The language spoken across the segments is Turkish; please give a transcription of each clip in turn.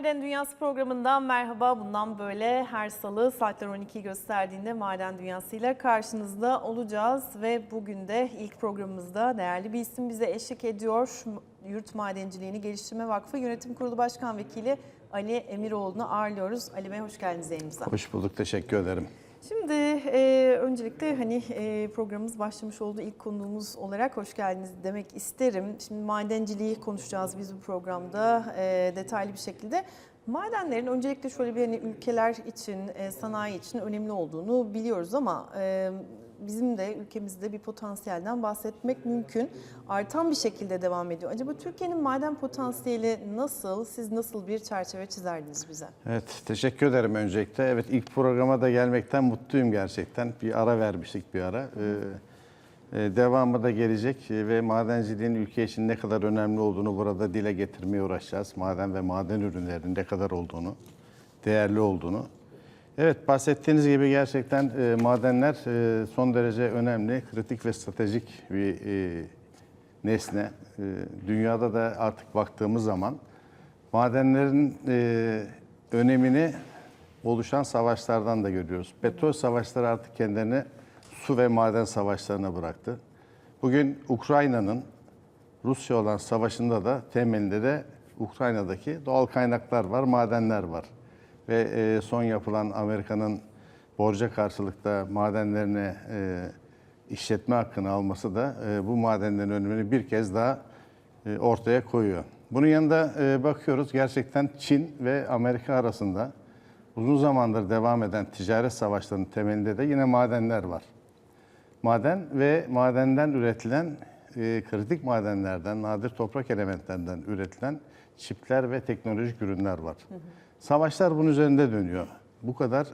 Maden Dünyası programından merhaba. Bundan böyle her salı saatler 12 gösterdiğinde Maden Dünyası ile karşınızda olacağız. Ve bugün de ilk programımızda değerli bir isim bize eşlik ediyor. Yurt Madenciliğini Geliştirme Vakfı Yönetim Kurulu Başkan Vekili Ali Emiroğlu'nu ağırlıyoruz. Ali Bey hoş geldiniz yayınımıza. Hoş bulduk, teşekkür ederim. Şimdi e, öncelikle hani e, programımız başlamış olduğu ilk konuğumuz olarak hoş geldiniz demek isterim. Şimdi madenciliği konuşacağız biz bu programda e, detaylı bir şekilde. Madenlerin öncelikle şöyle bir hani ülkeler için, e, sanayi için önemli olduğunu biliyoruz ama e, bizim de ülkemizde bir potansiyelden bahsetmek mümkün. Artan bir şekilde devam ediyor. Acaba Türkiye'nin maden potansiyeli nasıl? Siz nasıl bir çerçeve çizerdiniz bize? Evet, teşekkür ederim öncelikle. Evet, ilk programa da gelmekten mutluyum gerçekten. Bir ara vermiştik bir ara. Ee, e, devamı da gelecek e, ve madenciliğin ülke için ne kadar önemli olduğunu burada dile getirmeye uğraşacağız. Maden ve maden ürünlerinin ne kadar olduğunu, değerli olduğunu. Evet, bahsettiğiniz gibi gerçekten e, madenler e, son derece önemli, kritik ve stratejik bir e, nesne. E, dünyada da artık baktığımız zaman madenlerin e, önemini oluşan savaşlardan da görüyoruz. Petrol savaşları artık kendilerini su ve maden savaşlarına bıraktı. Bugün Ukrayna'nın Rusya olan savaşında da temelinde de Ukrayna'daki doğal kaynaklar var, madenler var. Ve e, son yapılan Amerika'nın borca karşılıkta madenlerine e, işletme hakkını alması da e, bu madenlerin önemini bir kez daha e, ortaya koyuyor. Bunun yanında e, bakıyoruz gerçekten Çin ve Amerika arasında uzun zamandır devam eden ticaret savaşlarının temelinde de yine madenler var. Maden ve madenden üretilen e, kritik madenlerden, nadir toprak elementlerinden üretilen çipler ve teknolojik ürünler var. Savaşlar bunun üzerinde dönüyor. Bu kadar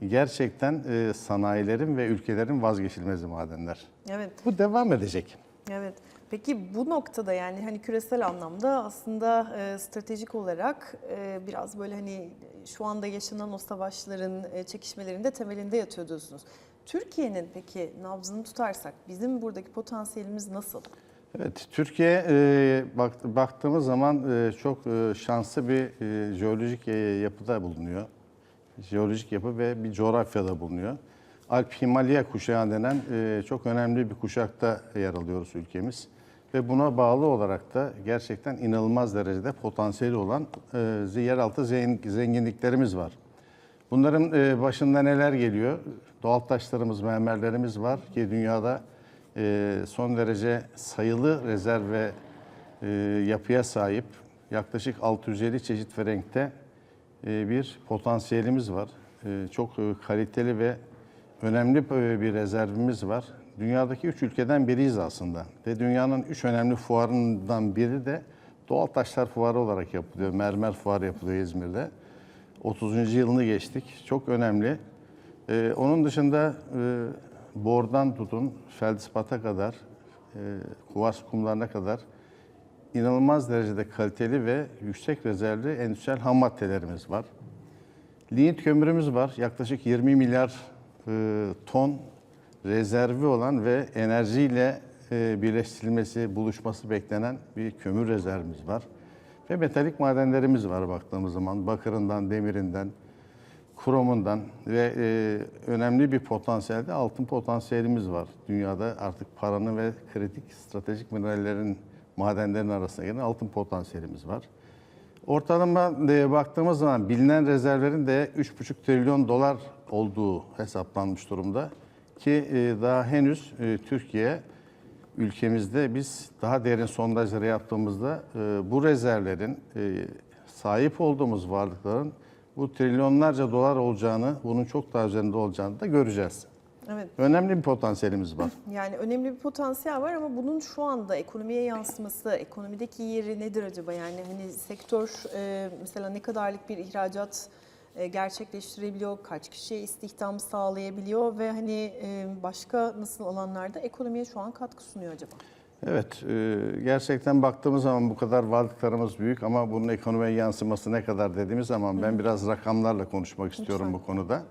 e, gerçekten e, sanayilerin ve ülkelerin vazgeçilmezi madenler. Evet. Bu devam edecek. Evet. Peki bu noktada yani hani küresel anlamda aslında e, stratejik olarak e, biraz böyle hani şu anda yaşanan o savaşların, e, çekişmelerin de temelinde yatıyor diyorsunuz. Türkiye'nin peki nabzını tutarsak bizim buradaki potansiyelimiz nasıl? Evet, Türkiye e, bak, baktığımız zaman e, çok e, şanslı bir e, jeolojik e, yapıda bulunuyor. Jeolojik yapı ve bir coğrafyada bulunuyor. Alp Himalaya kuşağı denen e, çok önemli bir kuşakta yer alıyoruz ülkemiz. Ve buna bağlı olarak da gerçekten inanılmaz derecede potansiyeli olan e, yeraltı zengin- zenginliklerimiz var. Bunların e, başında neler geliyor? Doğal taşlarımız, mermerlerimiz var ki dünyada son derece sayılı rezerv ve e, yapıya sahip yaklaşık 650 çeşit ve renkte e, bir potansiyelimiz var. E, Çok e, kaliteli ve önemli e, bir rezervimiz var. Dünyadaki üç ülkeden biriyiz aslında. Ve dünyanın üç önemli fuarından biri de doğal taşlar fuarı olarak yapılıyor. Mermer fuarı yapılıyor İzmir'de. 30. yılını geçtik. Çok önemli. Onun dışında e, bordan tutun, feldspata kadar, e, kuvars kumlarına kadar inanılmaz derecede kaliteli ve yüksek rezervli endüstriyel ham maddelerimiz var. Lignit kömürümüz var. Yaklaşık 20 milyar e, ton rezervi olan ve enerjiyle e, birleştirilmesi, buluşması beklenen bir kömür rezervimiz var. Ve metalik madenlerimiz var baktığımız zaman. Bakırından, demirinden, kromundan ve e, önemli bir potansiyelde altın potansiyelimiz var. Dünyada artık paranın ve kritik stratejik minerallerin, madenlerin arasında gelen altın potansiyelimiz var. Ortalama e, baktığımız zaman bilinen rezervlerin de 3,5 trilyon dolar olduğu hesaplanmış durumda. Ki e, daha henüz e, Türkiye ülkemizde biz daha derin sondajları yaptığımızda e, bu rezervlerin e, sahip olduğumuz varlıkların bu trilyonlarca dolar olacağını, bunun çok daha üzerinde olacağını da göreceğiz. Evet. Önemli bir potansiyelimiz var. Yani önemli bir potansiyel var ama bunun şu anda ekonomiye yansıması, ekonomideki yeri nedir acaba? Yani hani sektör e, mesela ne kadarlık bir ihracat e, gerçekleştirebiliyor, kaç kişiye istihdam sağlayabiliyor ve hani e, başka nasıl alanlarda ekonomiye şu an katkı sunuyor acaba? Evet, e, gerçekten baktığımız zaman bu kadar varlıklarımız büyük ama bunun ekonomiye yansıması ne kadar dediğimiz zaman ben biraz rakamlarla konuşmak istiyorum Lütfen. bu konuda.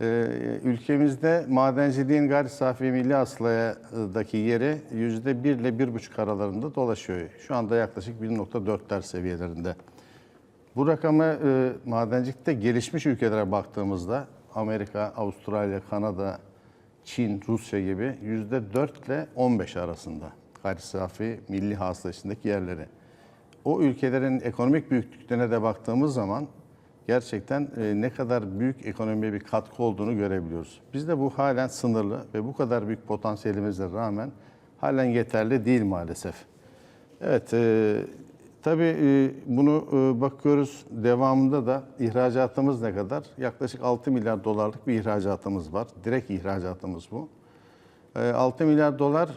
E, Ülkemizde madenciliğin gayri safi milli hasıladaki yeri yüzde bir ile bir buçuk aralarında dolaşıyor. Şu anda yaklaşık 1.4'ler seviyelerinde. Bu rakamı e, madencilikte gelişmiş ülkelere baktığımızda Amerika, Avustralya, Kanada, Çin, Rusya gibi %4 ile 15 arasında gayri safi milli hasıla içindeki yerleri. O ülkelerin ekonomik büyüklüklerine de baktığımız zaman gerçekten e, ne kadar büyük ekonomiye bir katkı olduğunu görebiliyoruz. Bizde bu halen sınırlı ve bu kadar büyük potansiyelimize rağmen halen yeterli değil maalesef. Evet, e, tabii e, bunu e, bakıyoruz devamında da ihracatımız ne kadar? Yaklaşık 6 milyar dolarlık bir ihracatımız var. Direkt ihracatımız bu. E, 6 milyar dolar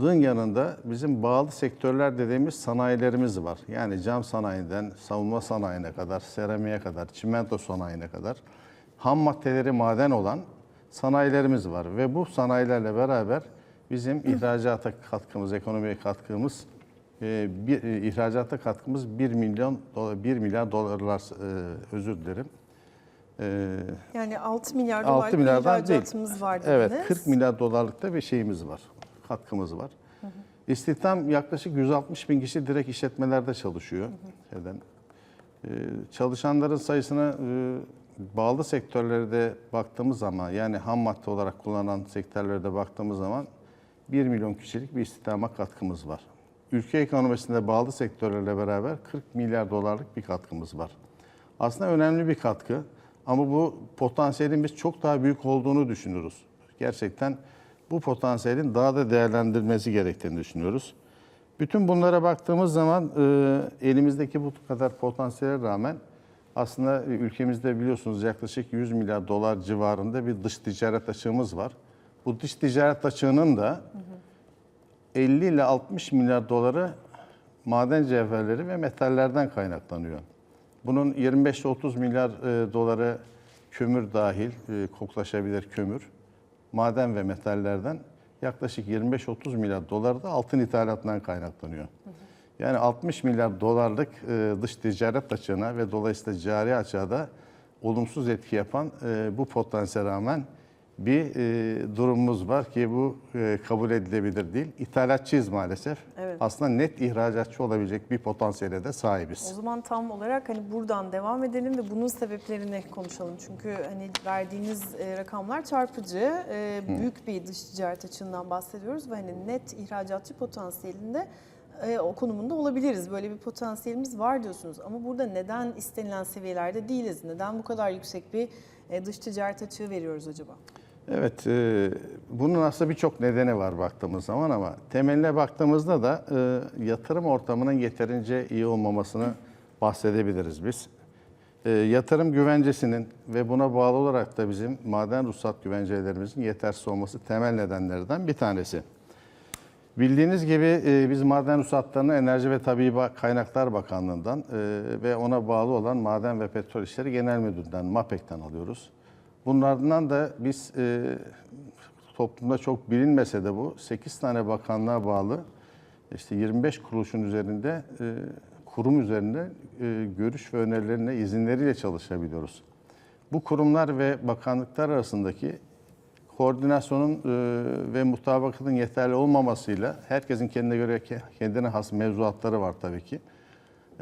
Dın yanında bizim bağlı sektörler dediğimiz sanayilerimiz var. Yani cam sanayinden savunma sanayine kadar, seramiğe kadar, çimento sanayine kadar ham maddeleri maden olan sanayilerimiz var. Ve bu sanayilerle beraber bizim ihracata katkımız, ekonomiye katkımız, e, bir, e, ihracata katkımız 1 milyon dolar, 1 milyar dolarlar e, özür dilerim. E, Yani 6 milyar 6 dolarlık bir milyardan değil. ihracatımız var dediniz. Evet, 40 milyar dolarlık da bir şeyimiz var, katkımız var. İstihdam yaklaşık 160 bin kişi direkt işletmelerde çalışıyor. Şeyden. Ee, çalışanların sayısına e, bağlı sektörlerde baktığımız zaman yani ham madde olarak kullanılan sektörlerde baktığımız zaman 1 milyon kişilik bir istihdama katkımız var. Ülke ekonomisinde bağlı sektörlerle beraber 40 milyar dolarlık bir katkımız var. Aslında önemli bir katkı ama bu potansiyelin biz çok daha büyük olduğunu düşünürüz. Gerçekten bu potansiyelin daha da değerlendirilmesi gerektiğini düşünüyoruz. Bütün bunlara baktığımız zaman e, elimizdeki bu kadar potansiyele rağmen aslında e, ülkemizde biliyorsunuz yaklaşık 100 milyar dolar civarında bir dış ticaret açığımız var. Bu dış ticaret açığının da 50 ile 60 milyar doları maden cevherleri ve metallerden kaynaklanıyor. Bunun 25 ile 30 milyar e, doları kömür dahil, e, koklaşabilir kömür, maden ve metallerden yaklaşık 25-30 milyar dolar da altın ithalatından kaynaklanıyor. Yani 60 milyar dolarlık e, dış ticaret açığına ve dolayısıyla cari açığa da olumsuz etki yapan e, bu potansiyele rağmen bir e, durumumuz var ki bu e, kabul edilebilir değil. İthalatçıyız maalesef. Evet. Aslında net ihracatçı olabilecek bir potansiyele de O sahibiz. zaman tam olarak hani buradan devam edelim ve bunun sebeplerini konuşalım. Çünkü hani verdiğiniz e, rakamlar çarpıcı. E, büyük bir dış ticaret açığından bahsediyoruz ve hani net ihracatçı potansiyelinde e, o konumunda olabiliriz. Böyle bir potansiyelimiz var diyorsunuz. Ama burada neden istenilen seviyelerde değiliz? Neden bu kadar yüksek bir e, dış ticaret açığı veriyoruz acaba? Evet, e, bunun aslında birçok nedeni var baktığımız zaman ama temeline baktığımızda da e, yatırım ortamının yeterince iyi olmamasını bahsedebiliriz biz. E, yatırım güvencesinin ve buna bağlı olarak da bizim maden ruhsat güvencelerimizin yetersiz olması temel nedenlerden bir tanesi. Bildiğiniz gibi e, biz maden ruhsatlarını Enerji ve Tabii Kaynaklar Bakanlığı'ndan e, ve ona bağlı olan Maden ve Petrol İşleri Genel Müdürlüğü'nden, MAPEK'ten alıyoruz. Bunlardan da biz e, toplumda çok bilinmese de bu 8 tane bakanlığa bağlı işte 25 kuruluşun üzerinde e, kurum üzerinde e, görüş ve önerilerine izinleriyle çalışabiliyoruz. Bu kurumlar ve bakanlıklar arasındaki koordinasyonun e, ve mutabakatın yeterli olmamasıyla herkesin kendine göre ke- kendine has mevzuatları var tabii ki.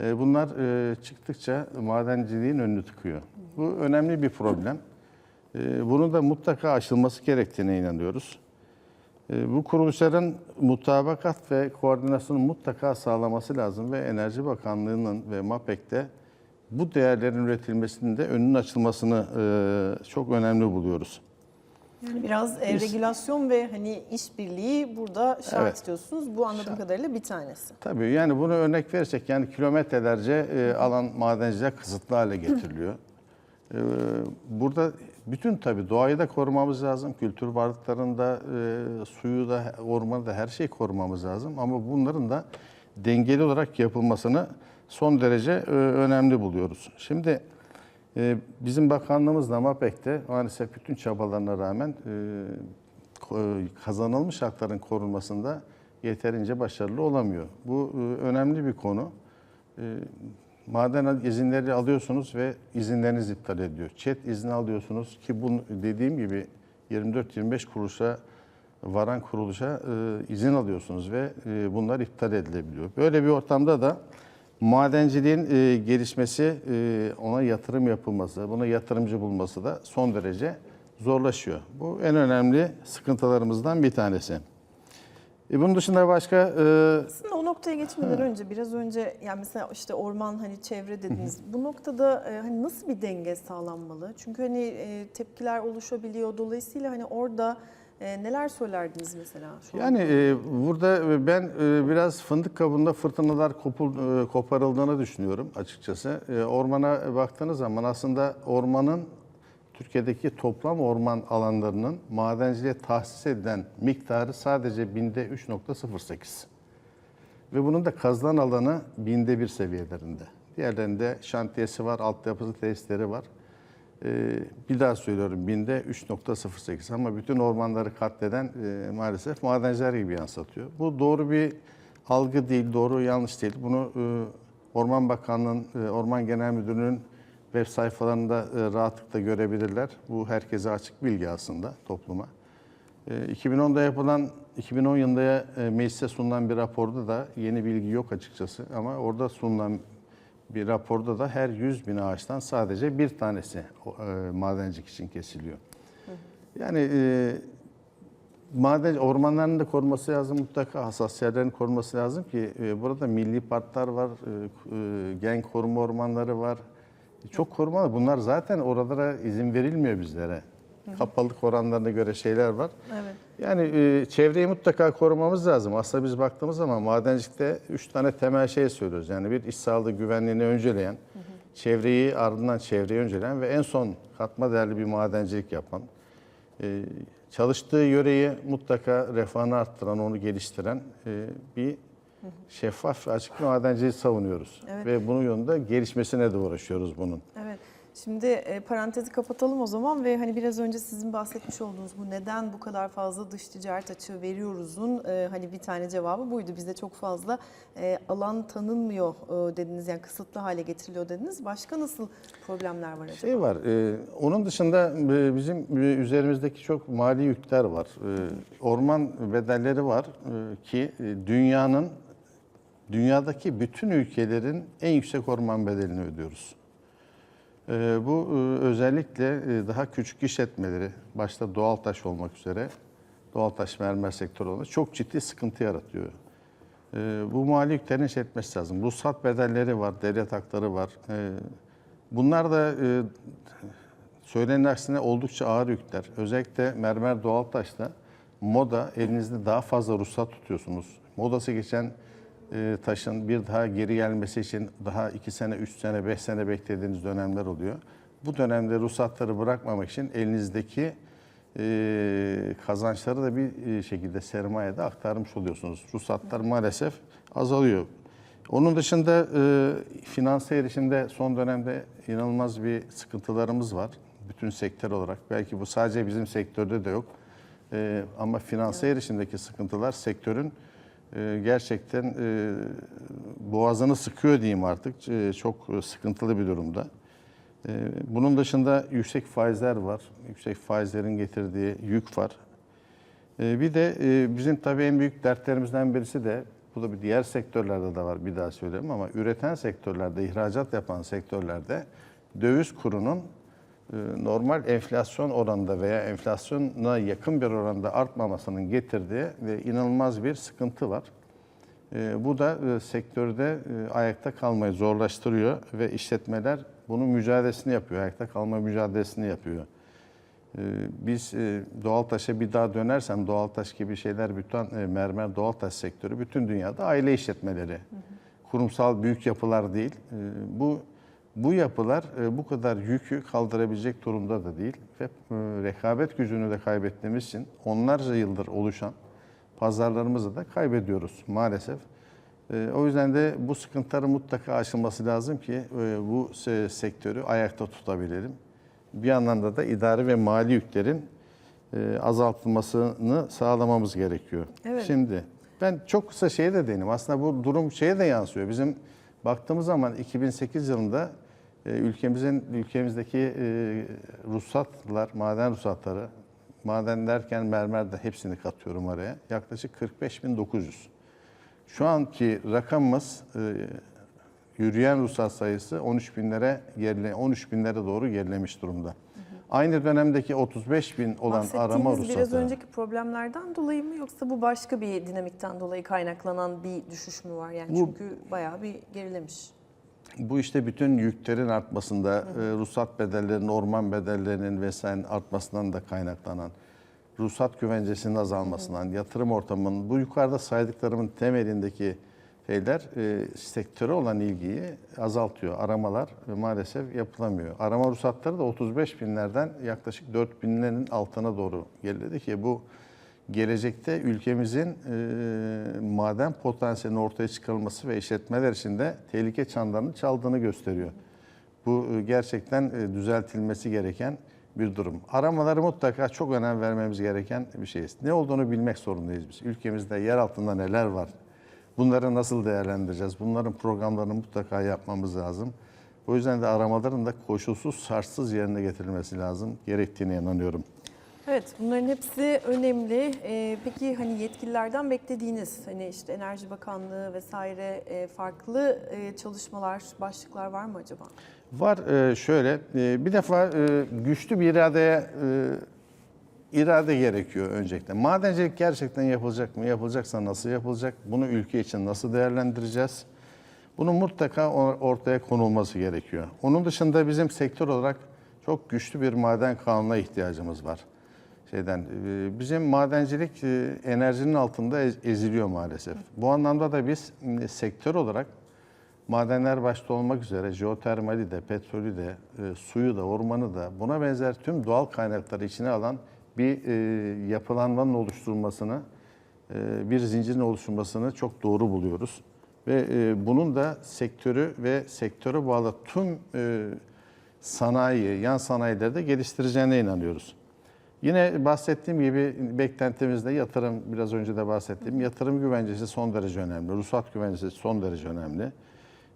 E, Bunlar e, çıktıkça madenciliğin önünü tıkıyor. Bu önemli bir problem. E, Bunun da mutlaka aşılması gerektiğine inanıyoruz. E, Bu kuruluşların mutabakat ve koordinasyonu mutlaka sağlaması lazım ve Enerji Bakanlığı'nın ve MAPEK'te bu değerlerin üretilmesinin de önünün açılmasını e, çok önemli buluyoruz. Yani biraz e, regülasyon ve hani işbirliği burada şart Evet. diyorsunuz. Bu anladığım kadarıyla bir tanesi. Tabii yani bunu örnek verirsek yani kilometrelerce e, alan madenciler kısıtlı hale getiriliyor. E, burada bütün tabii doğayı da korumamız lazım. Kültür varlıklarını da, e, suyu da, ormanı da her şeyi korumamız lazım. Ama bunların da dengeli olarak yapılmasını son derece e, önemli buluyoruz. Şimdi e, bizim bakanlığımız da MAPEK'te maalesef bütün çabalarına rağmen e, ko- kazanılmış hakların korunmasında yeterince başarılı olamıyor. Bu e, önemli bir konu. E, Maden izinleri alıyorsunuz ve izinleriniz iptal ediliyor. ÇED izni alıyorsunuz ki bu dediğim gibi 24-25 kuruluşa varan kuruluşa e, izin alıyorsunuz ve e, bunlar iptal edilebiliyor. Böyle bir ortamda da Madenciliğin e, gelişmesi, ona yatırım yapılması, buna yatırımcı bulması da son derece zorlaşıyor. Bu en önemli sıkıntılarımızdan bir tanesi. E, bunun dışında başka e, noktaya geçmeden önce biraz önce yani mesela işte orman hani çevre dediniz. Bu noktada e, hani nasıl bir denge sağlanmalı? Çünkü hani e, tepkiler oluşabiliyor. Dolayısıyla hani orada e, neler söylerdiniz mesela şu an? Yani e, burada ben e, biraz fındık kabuğunda fırtınalar kopul, e, koparıldığını düşünüyorum açıkçası. E, ormana baktığınız zaman aslında ormanın Türkiye'deki toplam orman alanlarının madenciliğe tahsis edilen miktarı sadece binde 3.08. Ve bunun da kazılan alanı binde bir seviyelerinde. Diğerlerinde şantiyesi var, altyapısı tesisleri var. Ee, bir daha söylüyorum binde 3.08 ama bütün ormanları katleden e, maalesef madenciler gibi yansıtıyor. Bu doğru bir algı değil, doğru yanlış değil. Bunu e, Orman Bakanlığı'nın, e, Orman Genel Müdürlüğü'nün web sayfalarında e, rahatlıkla görebilirler. Bu herkese açık bilgi aslında topluma. E, 2010'da yapılan, 2010 yılında e, meclise sunulan bir raporda da yeni bilgi yok açıkçası ama orada sunulan bir raporda da her 100 bin ağaçtan sadece bir tanesi e, madencilik için kesiliyor. Yani e, maden ormanların da korunması lazım mutlaka hassas yerlerin korunması lazım ki burada milli parklar var, gen koruma ormanları var. Çok korumalı. Bunlar zaten oralara izin verilmiyor bizlere. Kapalılık oranlarına göre şeyler var. Evet. Yani e, çevreyi mutlaka korumamız lazım. Aslında biz baktığımız zaman madencilikte üç tane temel şey söylüyoruz. Yani bir iş sağlığı güvenliğini önceleyen, çevreyi ardından çevreyi önceleyen ve en son katma değerli bir madencilik yapan, e, çalıştığı yöreyi mutlaka refahını arttıran, onu geliştiren e, bir şeffaf ve açık madenciliği savunuyoruz. Evet. Ve bunun yolunda gelişmesine de uğraşıyoruz bunun. Evet. Şimdi e, parantezi kapatalım o zaman ve hani biraz önce sizin bahsetmiş olduğunuz bu neden bu kadar fazla dış ticaret açığı veriyoruzun e, hani bir tane cevabı buydu. Bizde çok fazla e, alan tanınmıyor e, dediniz yani kısıtlı hale getiriliyor dediniz. Başka nasıl problemler var acaba? Şey var, e, onun dışında e, bizim e, üzerimizdeki çok mali yükler var. E, orman bedelleri var e, ki e, dünyanın, dünyadaki bütün ülkelerin en yüksek orman bedelini ödüyoruz. E, bu e, özellikle e, daha küçük işletmeleri, başta doğal taş olmak üzere, doğal taş mermer sektörü olarak çok ciddi sıkıntı yaratıyor. E, bu mali yüklerin işletmesi lazım. Ruhsat bedelleri var, devlet hakları var. E, bunlar da e, söylenenin aksine oldukça ağır yükler. Özellikle mermer doğal taşta moda elinizde daha fazla ruhsat tutuyorsunuz. Modası geçen e, taşın bir daha geri gelmesi için daha 2 sene, 3 sene, 5 sene beklediğiniz dönemler oluyor. Bu dönemde ruhsatları bırakmamak için elinizdeki e, kazançları da bir e, şekilde sermayede aktarmış oluyorsunuz. Ruhsatlar maalesef azalıyor. Onun dışında e, finansa erişimde son dönemde inanılmaz bir sıkıntılarımız var. Bütün sektör olarak. Belki bu sadece bizim sektörde de yok. E, ama finansa erişimdeki sıkıntılar sektörün e, gerçekten e, boğazını sıkıyor diyeyim artık. E, çok sıkıntılı bir durumda. E, bunun dışında yüksek faizler var. Yüksek faizlerin getirdiği yük var. Bir de e, bizim tabii en büyük dertlerimizden birisi de bu da bir diğer sektörlerde de var bir daha söyleyeyim ama üreten sektörlerde, ihracat yapan sektörlerde döviz kurunun normal enflasyon oranında veya enflasyona yakın bir oranda artmamasının getirdiği ve inanılmaz bir sıkıntı var. E, Bu da e, sektörde e, ayakta kalmayı zorlaştırıyor ve işletmeler bunun mücadelesini yapıyor, ayakta kalma mücadelesini yapıyor. Ee, Biz e, doğal taşa bir daha dönersem doğal taş gibi şeyler bütün mermer doğal taş sektörü bütün dünyada aile işletmeleri. Kurumsal büyük yapılar değil. Ee, Bu bu yapılar e, bu kadar yükü kaldırabilecek durumda da değil ve e, rekabet gücünü de kaybettiğimiz için onlarca yıldır oluşan pazarlarımızı da kaybediyoruz maalesef. E, O yüzden de bu sıkıntıların mutlaka aşılması lazım ki bu se- sektörü ayakta tutabilelim. Bir anlamda da idari ve mali yüklerin azaltılmasını sağlamamız gerekiyor. Evet. Şimdi ben çok kısa şeye de değineyim. Aslında bu durum şeye de yansıyor. Bizim baktığımız zaman 2008 yılında ülkemizin ülkemizdeki e, ruhsatlar, maden ruhsatları, maden derken mermer de hepsini katıyorum araya. Yaklaşık 45.900. Şu anki rakamımız e, yürüyen ruhsat sayısı 13 binlere gerile, 13 binlere doğru gerilemiş durumda. Aynı dönemdeki 35 bin olan arama ruhsatı. biraz önceki problemlerden dolayı mı yoksa bu başka bir dinamikten dolayı kaynaklanan bir düşüş mü var? Yani Bu- çünkü bayağı bir gerilemiş. Bu işte bütün yüklerin artmasında, e, ruhsat bedellerinin, orman bedellerinin vesaire artmasından da kaynaklanan, ruhsat güvencesinin azalmasından, yatırım ortamının, bu yukarıda saydıklarımın temelindeki şeyler e, sektöre olan ilgiyi azaltıyor. Aramalar e, maalesef yapılamıyor. Arama ruhsatları da 35 binlerden yaklaşık 4 binlerin altına doğru geriledi ki bu gelecekte ülkemizin e, maden potansiyelinin ortaya çıkarılması ve işletmeler için de tehlike çanlarını çaldığını gösteriyor. Bu e, gerçekten e, düzeltilmesi gereken bir durum. Aramaları mutlaka çok önem vermemiz gereken bir şey. Ne olduğunu bilmek zorundayız biz. Ülkemizde yer altında neler var? Bunları nasıl değerlendireceğiz? Bunların programlarını mutlaka yapmamız lazım. O yüzden de aramaların da koşulsuz, şartsız yerine getirilmesi lazım. Gerektiğine inanıyorum. Evet, bunların hepsi önemli. Ee, peki hani yetkililerden beklediğiniz, hani işte Enerji Bakanlığı vesaire e, farklı e, çalışmalar, başlıklar var mı acaba? Var e, şöyle, e, bir defa e, güçlü bir iradeye e, irade gerekiyor öncelikle. Madencilik gerçekten yapılacak mı? Yapılacaksa nasıl yapılacak? Bunu ülke için nasıl değerlendireceğiz? Bunun mutlaka ortaya konulması gerekiyor. Onun dışında bizim sektör olarak çok güçlü bir maden kanununa ihtiyacımız var. Şeyden e, bizim madencilik e, enerjinin altında ez- eziliyor maalesef. Bu anlamda da biz sektör olarak madenler başta olmak üzere jeotermali de, petrolü de, e, suyu da, ormanı da buna benzer tüm doğal kaynakları içine alan bir yapılanmanın oluşturulmasını, bir zincirin oluşturulmasını çok doğru buluyoruz. Ve bunun da sektörü ve sektöre bağlı tüm sanayi, yan sanayileri de geliştireceğine inanıyoruz. Yine bahsettiğim gibi beklentimizde yatırım, biraz önce de bahsettiğim yatırım güvencesi son derece önemli. Ruhsat güvencesi son derece önemli.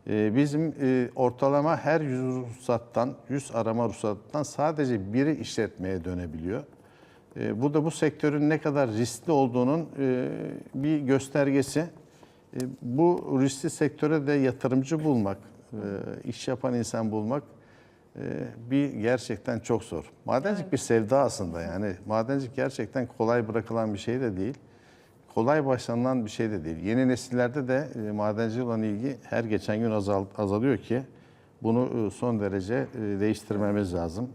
Ee, Bizim e, ortalama her 100 ruhsattan, 100 arama ruhsattan sadece biri işletmeye dönebiliyor. E, Bu da bu sektörün ne kadar riskli olduğunun e, bir göstergesi. E, Bu riskli sektöre de yatırımcı bulmak, e, iş yapan insan bulmak bir gerçekten çok zor. Madencilik bir sevda aslında yani. Madencilik gerçekten kolay bırakılan bir şey de değil. Kolay başlanılan bir şey de değil. Yeni nesillerde de e, madencilik olan ilgi her geçen gün azal, azalıyor ki bunu e, son derece e, değiştirmemiz lazım.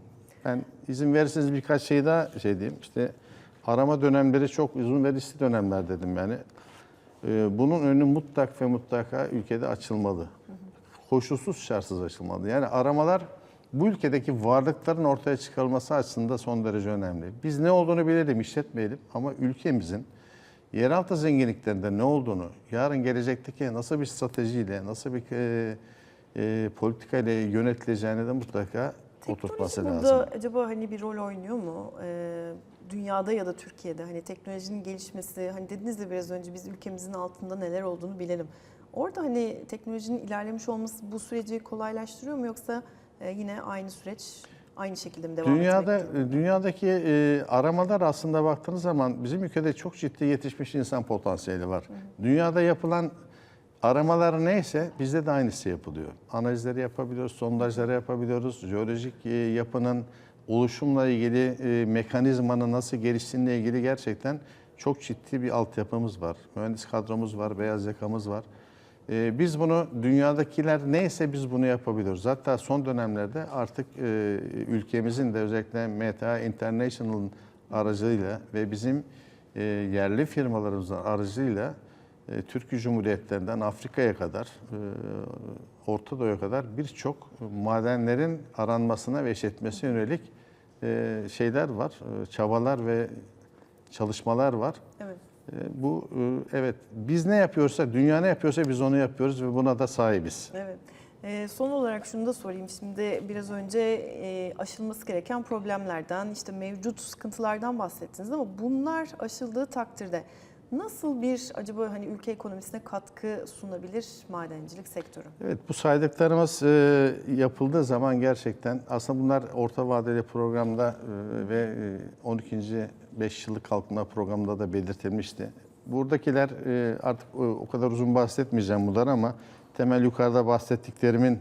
Ben izin verirseniz birkaç şey daha şey diyeyim. İşte arama dönemleri çok uzun ve riskli dönemler dedim yani. Bunun önü mutlak ve mutlaka ülkede açılmalı. Koşulsuz şartsız açılmalı. Yani aramalar bu ülkedeki varlıkların ortaya çıkarılması açısından son derece önemli. Biz ne olduğunu bilelim, işletmeyelim ama ülkemizin yeraltı zenginliklerinde ne olduğunu, yarın gelecekteki nasıl bir stratejiyle, nasıl bir e, e, politikayla yönetileceğini de mutlaka oturtması Teknoloji lazım. burada acaba hani bir rol oynuyor mu? Ee, dünyada ya da Türkiye'de hani teknolojinin gelişmesi, hani dediniz de biraz önce biz ülkemizin altında neler olduğunu bilelim. Orada hani teknolojinin ilerlemiş olması bu süreci kolaylaştırıyor mu yoksa e, yine aynı süreç aynı şekilde mi devam Dünyada etmekte? dünyadaki e, aramalar aslında baktığınız zaman bizim ülkede çok ciddi yetişmiş insan potansiyeli var. Dünyada yapılan aramalar neyse bizde de aynısı yapılıyor. Analizleri yapabiliyoruz, sondajları yapabiliyoruz. Jeolojik e, yapının oluşumla ilgili e, mekanizmanın nasıl geliştiğine ilgili gerçekten çok ciddi bir altyapımız var. Mühendis kadromuz var, beyaz yakamız var. Ee, Biz bunu dünyadakiler neyse biz bunu yapabiliyoruz. Hatta son dönemlerde artık e, ülkemizin de özellikle MTA International'ın aracılığıyla ve bizim e, yerli firmalarımızın aracılığıyla e, Türkiye Cumhuriyetlerinden Afrika'ya kadar, e, Orta Doğu'ya kadar birçok madenlerin aranmasına ve işletmesine yönelik e, şeyler var, e, çabalar ve çalışmalar var. Evet. E, Bu e, evet biz ne yapıyorsa dünya ne yapıyorsa biz onu yapıyoruz ve buna da sahibiz. Evet. Ee, son olarak şunu da sorayım. Şimdi biraz önce e, aşılması gereken problemlerden, işte mevcut sıkıntılardan bahsettiniz ama bunlar aşıldığı takdirde nasıl bir acaba hani ülke ekonomisine katkı sunabilir madencilik sektörü? Evet bu saydıklarımız e, yapıldığı zaman gerçekten aslında bunlar orta vadeli programda e, ve e, 12. 5 yıllık kalkınma programında da belirtilmişti. Buradakiler e, artık e, o kadar uzun bahsetmeyeceğim bunlar ama temel yukarıda bahsettiklerimin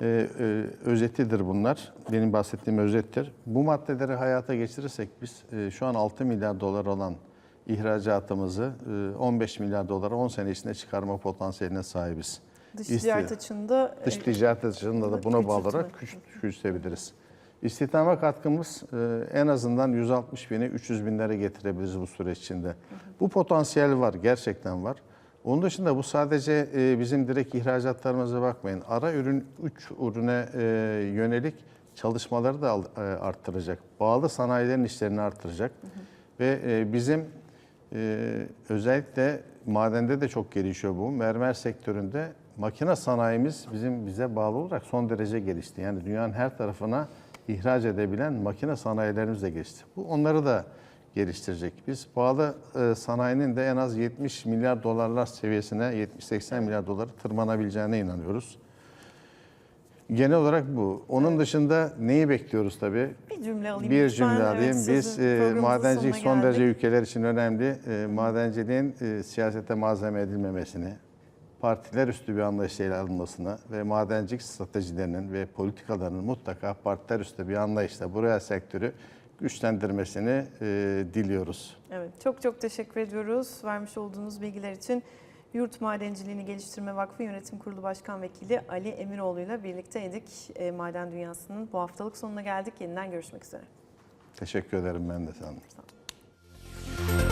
e, e, özetidir bunlar. Benim bahsettiğim özettir. Bu maddeleri hayata geçirirsek biz e, şu an 6 milyar dolar olan ihracatımızı e, 15 milyar dolara 10 sene içinde çıkarma potansiyeline sahibiz. Dış İsti- ticaret açığında Dış e, ticaret açığında da buna bağlı olarak küç- küçültebiliriz. İstihdama katkımız e, en azından 160 bini 300 binlere getirebiliriz bu süreç içinde. Bu potansiyel var, gerçekten var. Onun dışında bu sadece e, bizim direkt ihracatlarımıza bakmayın. Ara ürün 3 ürüne e, yönelik çalışmaları da e, arttıracak. Bağlı sanayilerin işlerini arttıracak. Ve e, bizim e, özellikle madende de çok gelişiyor bu. Mermer sektöründe makine sanayimiz bizim bize bağlı olarak son derece gelişti. Yani dünyanın her tarafına ihraç edebilen makine sanayilerimiz de gelişti. Bu onları da geliştirecek. Biz bağlı e, sanayinin de en az 70 milyar dolarlar seviyesine 70-80 milyar doları tırmanabileceğine inanıyoruz. Genel olarak bu. Onun dışında neyi bekliyoruz tabii? bir cümle alayım. Bir lütfen. cümle Evet, alayım. sözü- Biz e, programımızın madencilik sonuna son derece geldik. ülkeler için önemli. E, madenciliğin e, siyasete malzeme edilmemesini, partiler üstü bir anlayışla ele alınmasını ve madencilik stratejilerinin ve politikalarının mutlaka partiler üstü bir anlayışla buraya sektörü güçlendirmesini e, diliyoruz. Evet, çok çok teşekkür ediyoruz vermiş olduğunuz bilgiler için. Yurt Madenciliğini Geliştirme Vakfı Yönetim Kurulu Başkan Vekili Ali Emiroğlu ile birlikteydik. E, Maden Dünyası'nın bu haftalık sonuna geldik. Yeniden görüşmek üzere. Teşekkür ederim ben de sandım. Sağ olun.